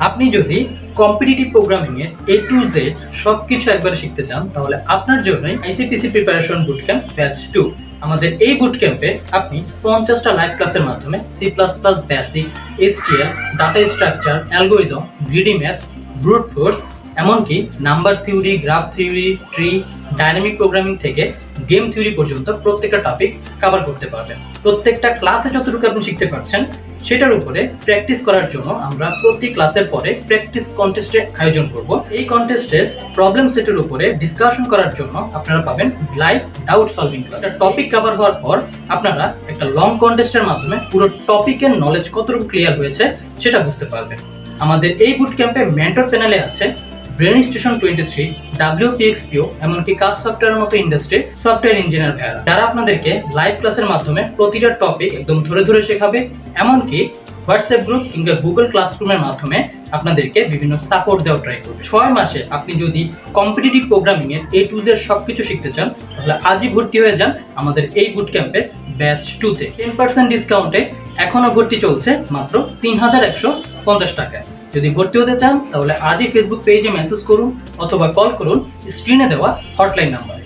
আপনি যদি competitive programming এর এ টু জেড সব কিছু একবারে শিখতে চান, তাহলে আপনার জন্যই ICPC preparation boot camp batch two আমাদের এই বুট ক্যাম্পে আপনি পঞ্চাশটা লাইভ ক্লাসের মাধ্যমে C plus plus basic STL data structure algorithm greedy math brute force এমনকি number theory graph theory tree dynamic programming থেকে গেম থিওরি পর্যন্ত প্রত্যেকটা টপিক কভার করতে পারবেন। প্রত্যেকটা ক্লাসে যতটুকু আপনি শিখতে পারছেন, সেটার উপরে প্র্যাকটিস করার জন্য আমরা প্রতি ক্লাসের পরে প্র্যাকটিস কন্টেস্টের আয়োজন করব। এই কন্টেস্টের প্রবলেম সেটের উপরে ডিসকাশন করার জন্য আপনারা পাবেন live doubt solving class topic cover হওয়ার পর আপনারা একটা লং কন্টেস্টের মাধ্যমে পুরো টপিকের নলেজ কতটুকু ক্লিয়ার হয়েছে, সেটা বুঝতে পারবেন। আমাদের এই বুট ক্যাম্পে মেন্টর প্যানেলে আছে ব্রেন স্টেশন টোয়েন্টি থ্রি ডাব্লিউপিএক্সপিও এমনকি কাজ সফটওয়্যারের মতো ইন্ডাস্ট্রি সফটওয়্যার ইঞ্জিনিয়ার ভাইয়ারা যারা আপনাদেরকে লাইভ ক্লাসের মাধ্যমে প্রতিটা টপিক একদম ধরে ধরে শেখাবে, এমনকি হোয়াটসঅ্যাপ গ্রুপ কিংবা গুগল ক্লাসরুমের মাধ্যমে আপনাদেরকে বিভিন্ন সাপোর্ট দেওয়া ট্রাই করবে। ছয় মাসে আপনি যদি কম্পিটিটিভ প্রোগ্রামিং এর এ টু জেড সব কিছু শিখতে চান, তাহলে আজই ভর্তি হয়ে যান আমাদের এই বুট ক্যাম্পে ব্যাচ টুতে টেন পার্সেন্ট ডিসকাউন্টে এখনও ভর্তি চলছে মাত্র তিন হাজার একশো পঞ্চাশ টাকায়। যদি ভর্তি হতে চান, তাহলে আজই ফেসবুক পেজে মেসেজ করুন অথবা কল করুন স্ক্রিনে দেওয়া হটলাইন নাম্বারে